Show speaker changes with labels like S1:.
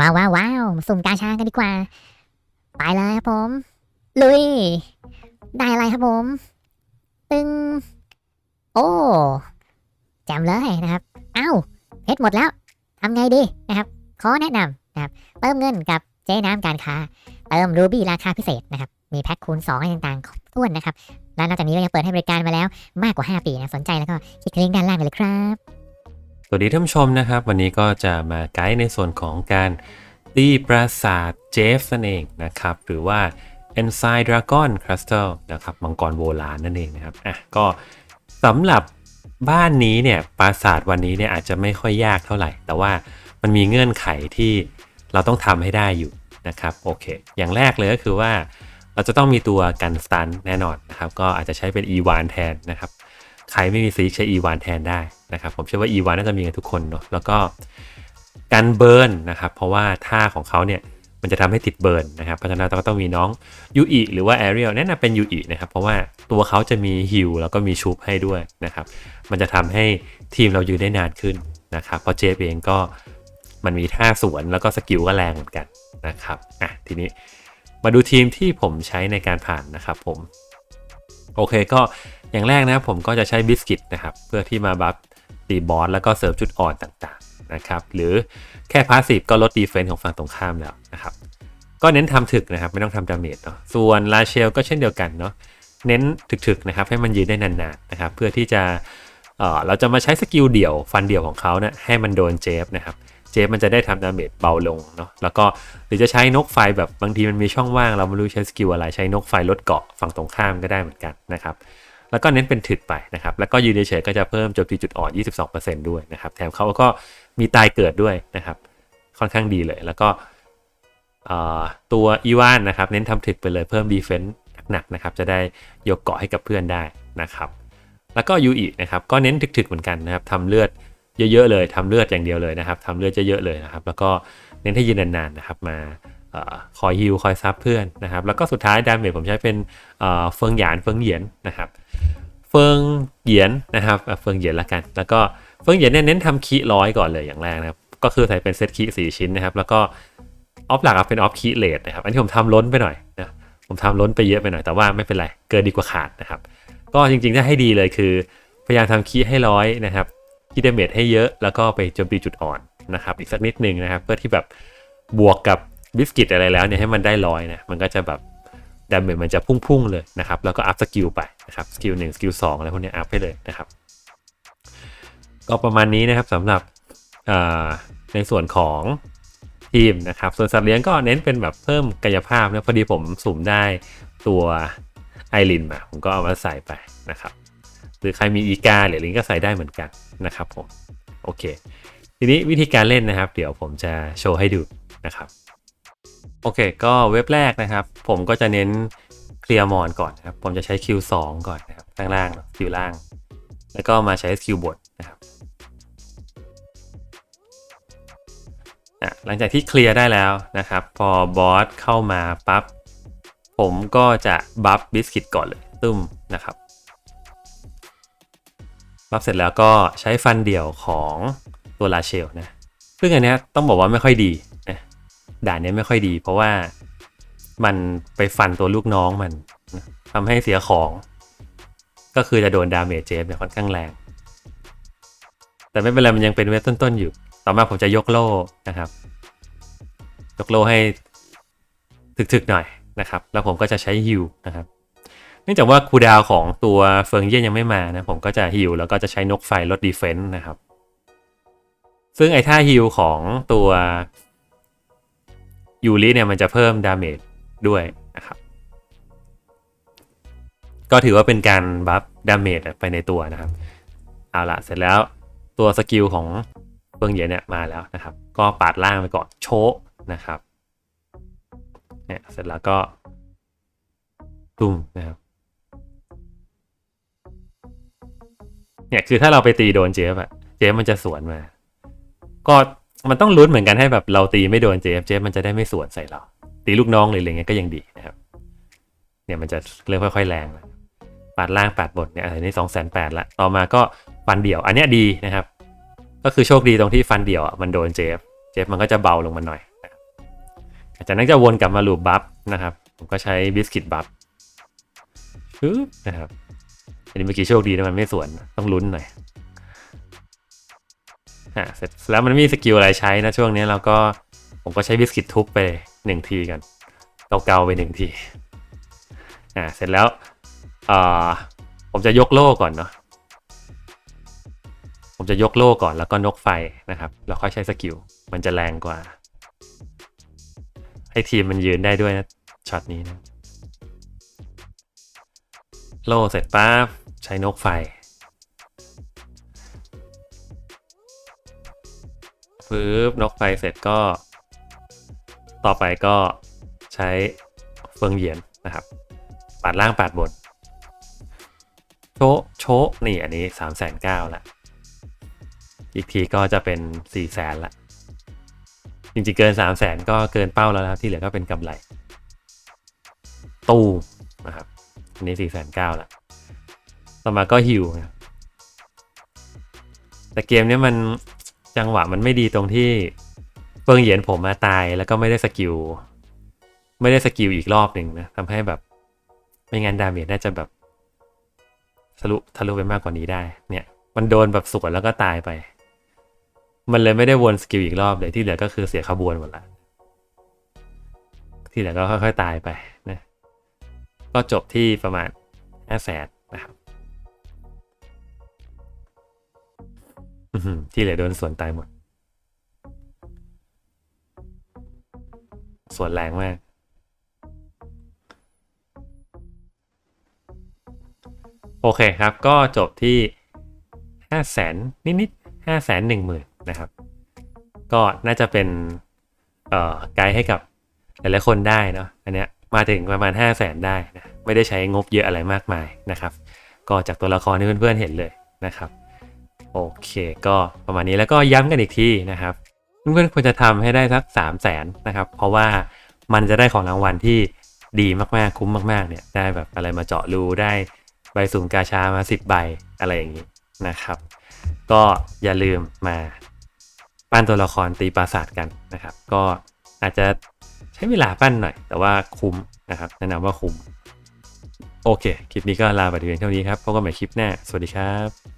S1: ว้าวว้าวว้าวสุ่มกาชากันดีกว่า ไปเลยครับผม ลุย ได้อะไรครับผม ตึง โอ้แจมเลยนะครับ เอ้าเพชรหมดแล้วทำไงดีนะครับ ขอแนะนำนะครับ เติมเงินกับเจ๊น้ำการค้า เติมรูบี้ราคาพิเศษนะครับ มีแพ็คคูณ2อะไรต่างๆครบถ้วนนะครับ และนอกจากนี้ก็ยังเปิดให้บริการมาแล้วมากกว่า 5 ปีนะ สนใจแล้วก็คลิกลิงก์ด้านล่างเลยครับ
S2: สวัสดีท่านผู้ชมนะครับ วันนี้ก็จะมาไกด์ในส่วนของการตีปราสาทเจฟนั่นเองนะครับ หรือว่า e n s i Dragon Crystal นะครับมังกรโบราณนั่นเองนะครับอะก็สำหรับบ้านนี้เนี่ยปราสาทวันนี้เนี่ยอาจจะไม่ค่อยยากเท่าไหร่ แต่ว่ามันมีเงื่อนไขที่เราต้องทำให้ได้อยู่นะครับโอเค อย่างแรกเลยก็คือว่าเราจะต้องมีตัวกันสตันแน่นอนนะครับ ก็อาจจะใช้เป็น E1 แทนนะครับ ใครไม่มีซีกใช้ E1 แทนได้นะครับผมเชื่อว่า E1 น่าจะมีกันทุกคนเนาะแล้วก็การเบิร์นนะครับเพราะว่าท่าของเขาเนี่ยมันจะทำให้ติดเบิร์นนะครับเพราะฉะนั้นเราก็ต้องมีน้องยูอิหรือว่าแอเรียลแนะนำเป็นยูอินะครับเพราะว่าตัวเขาจะมีฮิลแล้วก็มีชุบให้ด้วยนะครับมันจะทำให้ทีมเรายืนได้นานขึ้นนะครับเพราะเจฟเองก็มันมีท่าสวนแล้วก็สกิลก็แรงเหมือนกันนะครับอะทีนี้มาดูทีมที่ผมใช้ในการผ่านนะครับผม โอเคก็อย่างแรกนะผมก็จะใช้บิสกิตนะครับเพื่อที่มาบัฟตีบอสแล้วก็เสริมจุดอ่อนต่างๆนะครับหรือแค่พาสซีฟก็ลดดีเฟนส์ของฝั่งตรงข้ามแล้วนะครับก็เน้นทำถึกนะครับไม่ต้องทำดาเมจเนาะส่วนลาเชลก็เช่นเดียวกันเนาะเน้นถึกๆนะครับให้มันยืนได้นานๆนะครับเพื่อที่จะเออเราจะมาใช้สกิลเดี่ยวฟันเดี่ยวของเขาเนะี่ยให้มันโดนเจฟนะครับ เจฟมันจะได้ทำดาเมจเบาลงเนาะแล้วก็หรือจะใช้นกไฟแบบบางทีมันมีช่องว่างเราไม่รู้ใช้สกิลอะไรใช้นกไฟลดเกาะฝั่งตรงข้ามก็ได้เหมือนกันนะครับแล้วก็เน้นเป็นถึกไปนะครับ แล้วก็ยืนเฉยก็จะเพิ่มโจมตีจุดอ่อน 22%ด้วยนะครับ แถมเขาก็มีตายเกิดด้วยนะครับ ค่อนข้างดีเลย แล้วก็ตัวอีวานนะครับ เน้นทำถึกไปเลยเพิ่มดีเฟนส์หนักๆนะครับ จะได้ยกเกาะให้กับเพื่อนได้นะครับ แล้วก็ยูอีนะครับ ก็เน้นถึกๆเหมือนกันนะครับทำเลือด เยอะๆเลยทำเลือดอย่างเดียวเลยนะครับทำเลือดเยอะๆเลยนะครับ แล้วก็เน้นให้ยืนนานๆนะครับมาคอยฮิลคอยซับเพื่อนนะครับ แล้วก็สุดท้ายดาเมจผมใช้เป็นเฟิงหยานเฟิงเหยียนนะครับ เฟิงเหยียนนะครับเฟิงเหยียนละกัน แล้วก็เฟิงเหยียนเนี่ยเน้นทำคีร้อยก่อนเลยอย่างแรกนะครับ ก็คือใส่เป็นเซตคีสี่ชิ้นนะครับ แล้วก็ออฟหลักเป็นออฟคีเลทนะครับ อันนี้ผมทำล้นไปหน่อยนะ ผมทำล้นไปเยอะไปหน่อย แต่ว่าไม่เป็นไร เกินดีกว่าขาดนะครับ ก็จริงๆถ้าให้ดีเลยคือ พยายามทำคีให้ร้อยนะครับ คีดเมจให้เยอะแล้วก็ไปโจมตีจุดอ่อนนะครับอีกสักนิดนึงนะครับเพื่อที่แบบบวกกับบิสกิตอะไรแล้วเนี่ยให้มันได้ร้อยนะมันก็จะแบบดาเมจมันจะพุ่งๆเลยนะครับแล้วก็อัพสกิลไปนะครับสกิลหนึ่งสกิลสองอะไรพวกนี้อัพให้เลยนะครับก็ประมาณนี้นะครับสำหรับในส่วนของทีมนะครับส่วนสัตว์เลี้ยงก็เน้นเป็นแบบเพิ่มกายภาพนะพอดีผมสุ่มได้ตัวไอรินมาผมก็เอามาใส่ไปนะครับ หรือใครมีอีกาหรือลิงก็ใส่ได้เหมือนกันนะครับผมโอเค ทีนี้วิธีการเล่นนะครับ เดี๋ยวผมจะโชว์ให้ดูนะครับโอเค ก็เว็บแรกนะครับ ผมก็จะเน้นเคลียร์มอนก่อนนะครับ ผมจะใช้ Q2 ก่อนนะครับข้างล่างคิวล่าง แล้วก็มาใช้ Q บทนะครับหลังจากที่เคลียร์ได้แล้วนะครับ พอบอสเข้ามาปั๊บผมก็จะบัฟบิสกิตก่อนเลยตึ้มนะครับ บัฟเสร็จแล้วก็ใช้ฟันเดี่ยวของตัวลาเชลนะซึ่งอันนี้ต้องบอกว่าไม่ค่อยดีนะด่านนี้ไม่ค่อยดี เพราะว่ามันไปฟันตัวลูกน้องมันนะทำให้เสียของ ก็คือจะโดนดาเมจเจฟเนี่ยค่อนข้างแรง แต่ไม่เป็นไรมันยังเป็นเวทต้นๆอยู่ ต่อมาผมจะยกโล่นะครับ ยกโล่ให้ถึกๆหน่อยนะครับ แล้วผมก็จะใช้ฮิวนะครับ นื่องจากว่าคูดาวของตัวเฟิงเย่ยังไม่มานะผมก็จะฮิวแล้วก็จะใช้นกไฟลดดีเฟนต์นะครับ ซึ่งไอ้ท่าฮิวของตัวยูริเนี่ยมันจะเพิ่มดาเมจด้วยนะครับ ก็ถือว่าเป็นการบัฟดาเมจไปในตัวนะครับ เอาละเสร็จแล้วตัวสกิลของเฟิงเย่เนี่ยมาแล้วนะครับ ก็ปาดล่างไปก่อนโชะนะครับเนี่ยเสร็จแล้วก็ตุ้มนะครับ เนี่ยคือถ้าเราไปตีโดนเจฟอะเจฟมันจะสวนมา ก็มันต้องลุ้นเหมือนกันให้แบบเราตีไม่โดนเจฟเจฟมันจะได้ไม่สวนใส่เรา ตีลูกน้องเลยอะไรเงี้ยก็ยังดีนะครับ เนี่ยมันจะเริ่มค่อย ๆ แรงปาดล่างปาดบนเนี่ยอันนี้สองแสนแปดละต่อมาก็ฟันเดี่ยว อันเนี้ยดีนะครับ ก็คือโชคดีตรงที่ฟันเดี่ยวอะมันโดนเจฟเจฟมันก็จะเบาลงมาหน่อยจากนั้นจะวนกลับมาลูปบัฟนะครับ ผมก็ใช้บิสกิตบัฟนะครับ อันนี้เมื่อกี้โชคดีนะมันไม่สวนต้องลุ้นหน่อยอะเสร็จแล้วมันม่มีสกิลอะไรใช้นะช่วงนี้เราก็ผมก็ใช้บิสกิตทุบไปหนึ่งทีกันเกาๆไปหนึ่งทีอ่าเสร็จแล้วอ่าผมจะยกโล่ก่อนเนาะผมจะยกโล่ก่อนแล้วก็นกไฟนะครับแล้วค่อยใช้สกิลมันจะแรงกว่า ให้ทีมมันยืนได้ด้วยนะช็อตนี้นะโล่เสร็จปั๊บ ใช้นกไฟปึ๊บนกไฟเสร็จก็ ต่อไปก็ใช้เฟืองเหยียนนะครับ ปาดล่างปาดบน โชะโชะนี่อันนี้สามแสนเก้าละอีกทีก็จะเป็นสี่แสนละ จริงๆเกินสามแสนก็เกินเป้าแล้วนะครับที่เหลือก็เป็นกำไร ตู้นะครับอันนี้สี่แสนเก้าละ ต่อมาก็ฮิวแต่เกมนี้มันจังหวะมันไม่ดีตรงที่เฟิงเหยียนผมมาตายแล้วก็ไม่ได้สกิลไม่ได้สกิลอีกรอบหนึ่งนะทำให้แบบ ไม่งั้นดาเมจน่าจะแบบทะลุทะลุไปมากกว่านี้ได้ เนี่ย มันโดนแบบสวนแล้วก็ตายไป มันเลยไม่ได้วนสกิลอีกรอบเลยที่เหลือก็คือเสียขบวนหมดละที่เหลือก็ค่อยๆตายไปนะก็จบที่ประมาณห้าแสนนะครับ ที่เหลือโดนสวนตายหมด สวนแรงมาก โอเคครับก็จบที่ห้าแสนนิดๆห้าแสนหนึ่งหมื่นนะครับ ก็น่าจะเป็นไกด์ให้กับหลายๆคนได้เนาะอันเนี้ยมาถึงประมาณ 5 0 0แสนได้นะไม่ได้ใช้งบเยอะอะไรมากมายนะครับ ก็จากตัวละครที่เพื่อนๆเห็นเลยนะครับ โอเค ก็ประมาณนี้แล้วก็ย้ำกันอีกทีนะครับเพื่อนๆควรจะทำให้ได้สัก 3 0 0แสนนะครับ เพราะว่ามันจะได้ของรางวัลที่ดีมากๆคุ้มมากๆเนี่ยได้แบบอะไรมาเจาะรูได้ใบสุ่มกาชามา 10 ใบอะไรอย่างนี้นะครับ ก็อย่าลืมมาปั้นตัวละครตีปราสาทกันนะครับ ก็อาจจะใช้เวลาปั้นหน่อย แต่ว่าคุ้มนะครับแนะนำว่าคุ้ม โอเค คลิปนี้ก็ลาไปเพียงเท่านี้ครับพบกันใหม่คลิปหน้า สวัสดีครับ